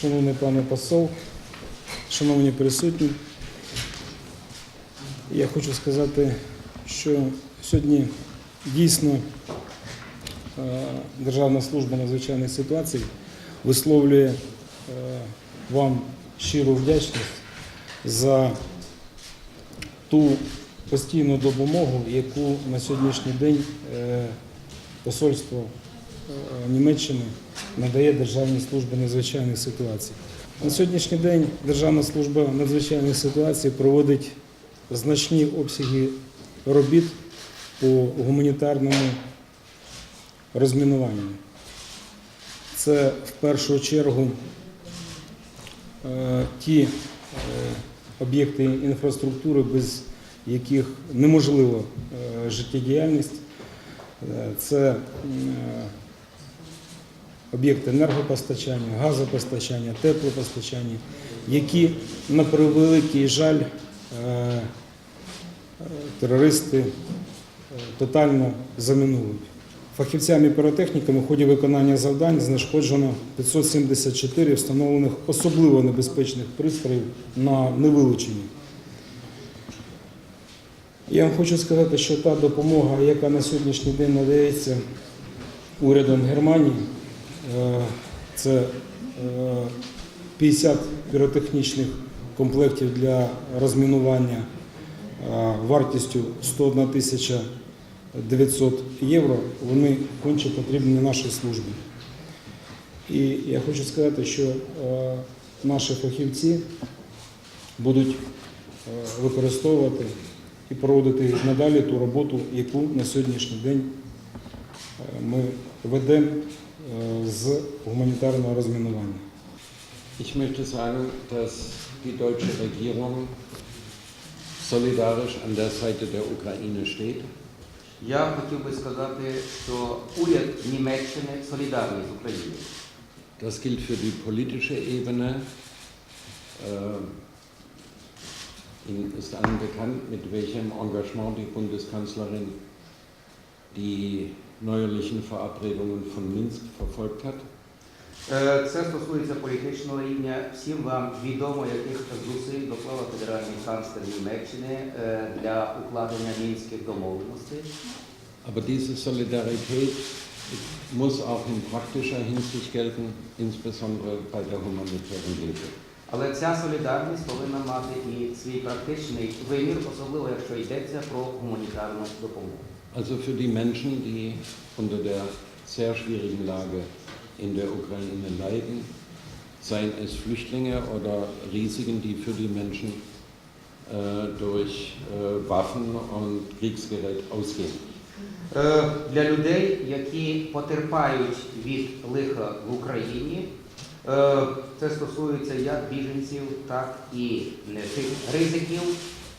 шановний пане посол, шановні присутні. Я хочу сказати, що сьогодні дійсно е, Державна служба надзвичайних ситуацій висловлює е, вам щиру вдячність за ту постійну допомогу, яку на сьогоднішній день е, посольство Німеччини надає Державній службі надзвичайних ситуацій. На сьогоднішній день Державна служба надзвичайних ситуацій проводить значні обсяги робіт по гуманітарному розмінуванню. Це в першу чергу е, ті е, об'єкти інфраструктури, без яких неможлива е, життєдіяльність. Це об'єкти енергопостачання, газопостачання, теплопостачання, які на превеликий жаль е, е, терористи е, тотально замінують. Фахівцями піротехніками в ході виконання завдань знешкоджено 574 встановлених особливо небезпечних пристроїв на невилученні. Я вам хочу сказати, що та допомога, яка на сьогоднішній день надається урядом Германії, це е, 50 піротехнічних комплектів для розмінування е, вартістю 101 тисяча 900 євро, вони конче потрібні нашій службі. І я хочу сказати, що е, наші фахівці будуть е, використовувати і проводити надалі ту роботу, яку на сьогоднішній день е, ми ведемо е, з гуманітарного розмінування. Ich möchte sagen, dass die deutsche Regierung solidarisch an der Seite der Ukraine steht. Я хотів би сказати, що уряд Німеччини солідарний з Україною. Das gilt für die politische Ebene. Äh, Ihnen ist allen bekannt, mit welchem Engagement die Bundeskanzlerin die neuerlichen Verabredungen von Minsk verfolgt hat. Е, Це стосується політичного рівня. Всім вам відомо, яких зусиль доклала федеральний канцлер Німеччини е, для укладення мінських домовленостей. Aber diese Solidarität muss auch in praktischer Hinsicht gelten, insbesondere bei der humanitären Hilfe. Але ця солідарність повинна мати і свій практичний вимір, особливо якщо йдеться про гуманітарну допомогу. Also für die Menschen, die unter der sehr schwierigen Lage in der Ukraine leiden, seien es Flüchtlinge oder Risiken, die für die Menschen äh, durch äh, Waffen und Kriegsgerät ausgehen. Е, Для людей, які потерпають від лиха в Україні, е, це стосується як біженців, так і тих ризиків,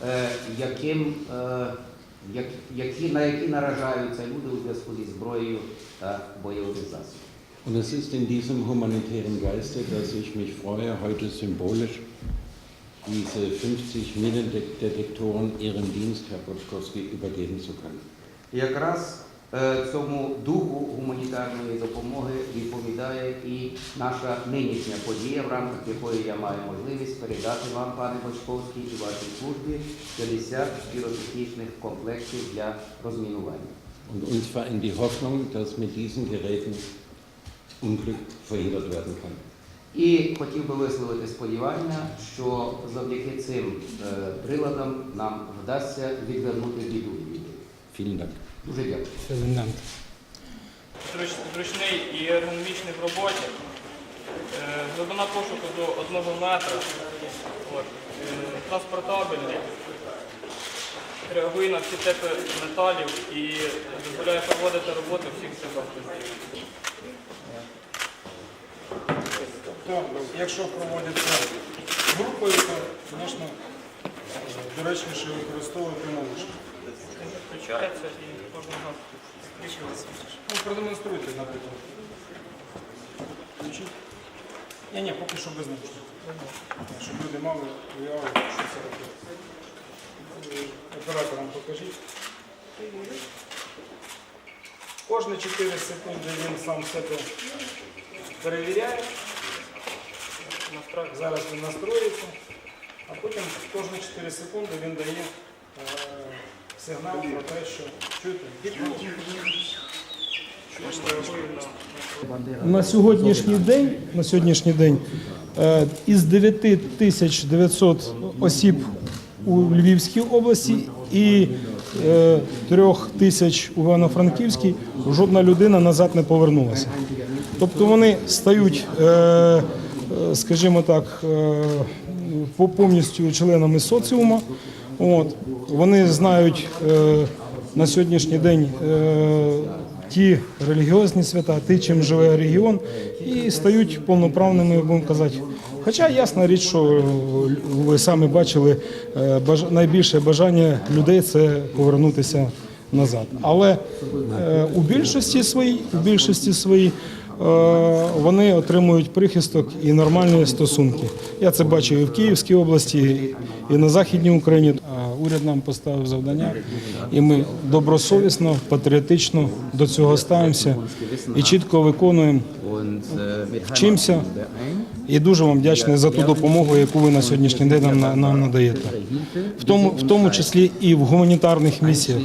е, яким, е, як- які, на які наражаються люди у зв'язку зі зброєю та бойовими засобами. Und es ist in diesem humanitären Geiste, dass ich mich freue, heute symbolisch diese 50 Minendetektoren Ihrem Dienst, Herr Boczkowski, übergeben zu können. Якраз е, цьому духу гуманітарної допомоги відповідає і наша нинішня подія, в рамках якої я маю можливість передати вам, пане Бочковський, і вашій службі 50 піротехнічних комплектів для розмінування. Und uns vereint die Hoffnung, dass mit diesen Geräten Unglück verhindert werden kann. І хотів би висловити сподівання, що завдяки цим е, приладам нам вдасться відвернути біду. Vielen Dank. Дуже дякую. Зручний і ергономічний в роботі. Е, Глибина пошуку до одного метра. От. Е, Транспортабельний. Реагує на всі типи металів і дозволяє проводити роботу всіх типах. Тобто, якщо проводяться групою, то, звісно, доречніше використовувати молочку. Включається і кожного включилося. Ну, продемонструйте, наприклад. Включіть. Ні, ні, поки що без наушників. Щоб люди мали уяву, що це робить. Е, Операторам покажіть. Кожні 4 секунди він сам себе перевіряє. Зараз він настроїться, а потім кожні 4 секунди він дає е, сигнал про те, що реагує на сьогоднішній день, на сьогоднішній день е, із 9900 осіб у Львівській області і е, 3 тисяч у Івано-Франківській жодна людина назад не повернулася. Тобто вони стають, е, скажімо так, повністю членами соціуму. От. Вони знають е, на сьогоднішній день е, ті релігіозні свята, ті, чим живе регіон, і стають повноправними, будемо казати. Хоча ясна річ, що ви самі бачили, е, баж- найбільше бажання людей це повернутися назад. Але е, у більшості своїй, у більшості своїй е, вони отримують прихисток і нормальні стосунки. Я це бачу і в Київській області, і на Західній Україні. Уряд нам поставив завдання, і ми добросовісно, патріотично до цього ставимося і чітко виконуємо. Вчимося і дуже вам вдячний за ту допомогу, яку ви на сьогоднішній день нам, нам надаєте, в тому, в тому числі і в гуманітарних місіях.